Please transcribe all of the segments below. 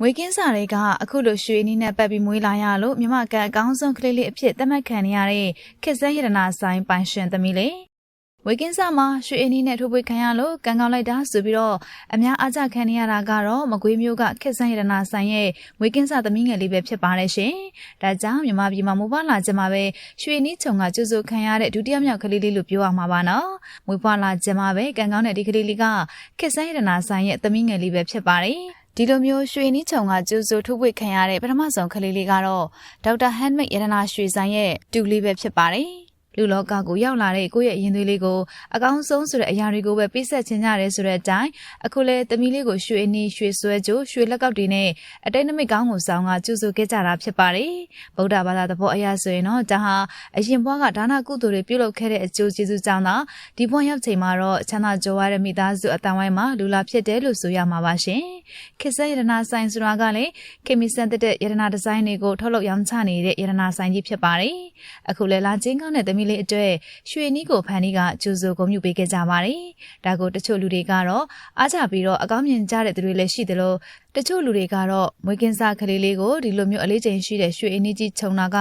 မွေးကင်းစာတွေကအခုလိုရွှေနီးနဲ့ပတ်ပြီးမွေးလာရလို့မြမကန်အကောင်းဆုံးကလေးလေးအဖြစ်သတ်မှတ်ခံရတဲ့ခက်စဲရတနာဆိုင်ပိုင်ရှင်သမီးလေးဝေကင်းစာမှာရွှေအင်းနီးနဲ့ထိုးပွေခံရလို့ကံကောင်းလိုက်တာဆိုပြီးတော့အများအားကြခံနေရတာကတော့မကွေးမျိုးကခက်ဆန်းရတနာဆိုင်ရဲ့ဝေကင်းစာသမီးငယ်လေးပဲဖြစ်ပါတယ်ရှင်။ဒါကြောင့်မြန်မာပြည်မှာမိုးဖွားလာကြမှာပဲရွှေနီးချုံကကျူစုခံရတဲ့ဒုတိယမြောက်ကလေးလေးလို့ပြောရမှာပါနော်။မွေးဖွားလာကြမှာပဲကံကောင်းတဲ့ဒီကလေးလေးကခက်ဆန်းရတနာဆိုင်ရဲ့သမီးငယ်လေးပဲဖြစ်ပါတယ်။ ဒီလိုမျိုးရွှေနီးချုံကကျူစုထုပ်ပွေခံရတဲ့ပထမဆုံးကလေးလေးကတော့ဒေါက်တာဟန်မိတ်ရတနာရွှေဆိုင်ရဲ့တူလေးပဲဖြစ်ပါတယ်။လူလောကကိုရောက်လာတဲ့ကိုယ့်ရဲ့ရင်သွေးလေးကိုအကောင်းဆုံးဆိုတဲ့အရာတွေကိုပဲပြည့်ဆက်ခြင်းကြရဲဆိုတဲ့အတိုင်းအခုလဲသမီးလေးကိုရွှေအနီးရွှေဆွဲကြိုးရွှေလက်ကောက်တွေနဲ့အတိတ်နမိတ်ကောင်းကိုဆောင်ကကျူစုခဲ့ကြတာဖြစ်ပါတယ်ဗုဒ္ဓဘာသာသဘောအရဆိုရင်တော့ဒါဟာအရင်ဘဝကဒါနကုသိုလ်တွေပြုလုပ်ခဲ့တဲ့အကျိုးကျေးဇူးကြောင့်သာဒီဘဝရောက်ချိန်မှာတော့ချမ်းသာကြွယ်ဝတဲ့မိသားစုအတန်ဝိုင်းမှာလူလာဖြစ်တယ်လို့ဆိုရမှာပါရှင် ခေတ်ဆက်ရတနာဆိုင်ဆိုတာကလည်းခေမီစန်တဲ့ရတနာဒီဇိုင်းတွေကိုထုတ်လုပ်ရောင်းချနေတဲ့ရတနာဆိုင်ကြီးဖြစ်ပါတယ်အခုလဲလာချင်းကောင်းတဲ့သမီးလေးအတွက်ရွှေနီးကိုဖန်နီးကကျူစုဂုံမြူပေးခဲ့ကြပါတယ်ဒါကိုတချို့လူတွေကတော့အားကြပြီးတော့အကောင်းမြင်ကြတဲ့သူတွေလည်းရှိသလိုတချို့လူတွေကတော့မွေးကင်းစားကလေးလေးကိုဒီလိုမျိုးအလေးချိန်ရှိတဲ့ရွှေအင်းကြီးခြုံတာက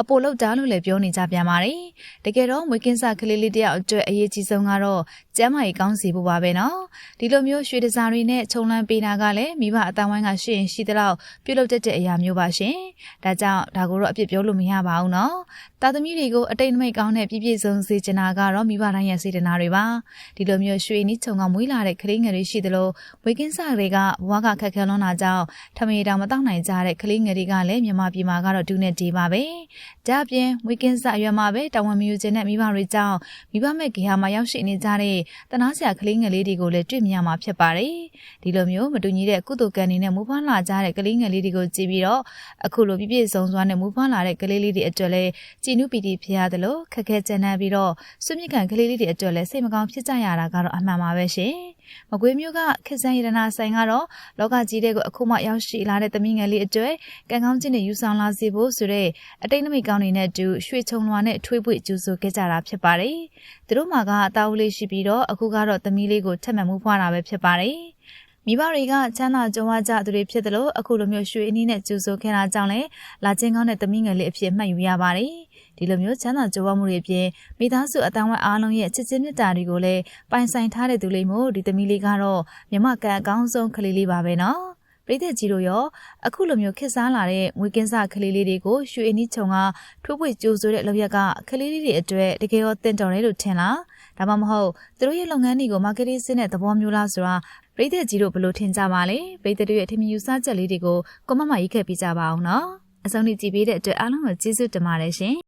အပိုလောက်တာလို့လည်းပြောနေကြပြန်ပါတယ်။တကယ်တော့မွေးကင်းစားကလေးလေးတယောက်အတွက်အရေးကြီးဆုံးကတော့ကျန်းမာရေးကောင်းစီဖို့ပါပဲနော်။ဒီလိုမျိုးရွှေတစားတွေနဲ့ခြုံလန်းပေးတာကလည်းမိဘအတန်းဝိုင်းကရှိရင်ရှိသလောက်ပြုလုပ်တတ်တဲ့အရာမျိုးပါရှင်။ဒါကြောင့်ဒါကိုတော့အပြစ်ပြောလို့မရပါဘူးနော်။တာသမီတွေကိုအတိတ်နမိတ်ကောင်းတဲ့ပြည့်ပြည့်စုံစေချင်တာကတော့မိဘတိုင်းရဲ့စေတနာတွေပါ။ဒီလိုမျိုးရွှေနီးခြုံကမွေးလာတဲ့ကလေးငယ်တွေရှိသလိုမွေးကင်းစားတွေကဘဝကခက်ခဲလွန်းတာကြောင့်ထမေတောင်မတောက်နိုင်ကြတဲ့ကလေးငယ်တွေကလည်းမြန်မာပြည်မှာကတော့ဒူးနဲ့ဒီပါပဲ။ဒါ့အပြင်မွေးကင်းစအရွယ်မှာပဲတာဝန်မယူခြင်းနဲ့မိဘတွေကြောင့်မိဘမဲ့ဂေဟာမှာရောက်ရှိနေကြတဲ့တနာစရာကလေးငယ်လေးတွေကိုလည်းတွေ့မြင်ရမှာဖြစ်ပါတယ်။ဒီလိုမျိုးမတူညီတဲ့ကုသိုလ်ကံတွေနဲ့မူဖွားလာကြတဲ့ကလေးငယ်လေးတွေကိုကြည့်ပြီးတော့အခုလိုပြည့်ပြည့်စုံစွာနဲ့မူဖွားလာတဲ့ကလေးလေးတွေအတွက်လည်းကြည်နုပီတိဖြစ်ရတယ်လို့ခက်ခဲကြမ်းတမ်းပြီးတော့စွမြင့်ခံကလေးလေးတွေအတွက်လည်းစိတ်မကောင်းဖြစ်ကြရတာကတော့အမှန်ပါပဲရှင်။ မကွေးမျိုးကခက်ဆန်းရတနာဆိုင်ကတော့လောကကြီးတဲ့ကိုအခုမှရောက်ရှိလာတဲ့သမီးငယ်လေးအကျွဲကံကောင်းခြင်းနဲ့ယူဆောင်လာစေဖို့ဆိုတဲ့အတိတ်နမိတ်ကောင်းတွေနဲ့အတူရွှေချုံလွာနဲ့ထွေးပွေကျူဆူခဲ့ကြတာဖြစ်ပါတယ်။သူတို့မှာကအသားဦးလေးရှိပြီးတော့အခုကတော့သမီးလေးကိုထက်မှန်မှုဖွားတာပဲဖြစ်ပါတယ်။မိဘတွေကချမ်းသာကြွားကြသူတွေဖြစ်တယ်လို့အခုလိုမျိုးရွှေအင်းနဲ့ကျူဆိုခဲ့တာကြောင့်လည်းလာချင်းကောင်းတဲ့သမီးငယ်လေးအဖြစ်မှတ်ယူရပါတယ်။ ဒီလိုမျိုးချမ်းသာကြွားမှုတွေအပြင်မိသားစုအတန်းဝဲအားလုံးရဲ့ချစ်ချင်းမြတ်တာတွေကိုလည်းပိုင်ဆိုင်ထားတဲ့သူလေးမို့ဒီသမီးလေးကတော့မြမကန်အကောင်းဆုံးကလေးလေးပါပဲနော်။ပရိသတ်ကြီးတို့ရောအခုလိုမျိုးခစ်စားလာတဲ့ငွေကင်းစကလေးလေးတွေကိုရွှေအင်းကြီးခြုံကထိုးပွေကြိုးဆိုတဲ့လောက်ရက်ကကလေးလေးတွေအတွက်တကယ်ရောတင်တော်တယ်လို့ထင်လားဒါမှမဟုတ်သူတို့ရဲ့လုပ်ငန်းတွေကို marketing စနစ်သဘောမျိုးလားဆိုတာပရိသတ်ကြီးတို့ဘယ်လိုထင်ကြပါလဲပရိသတ်တို့ရဲ့ထင်မြင်ယူဆချက်လေးတွေကိုကွန်မန့်မှာရေးခဲ့ပြကြပါအောင်နော်အဆုံးထိကြည့်ပေးတဲ့အတွက်အားလုံးကိုကျေးဇူးတင်ပါတယ်ရှင်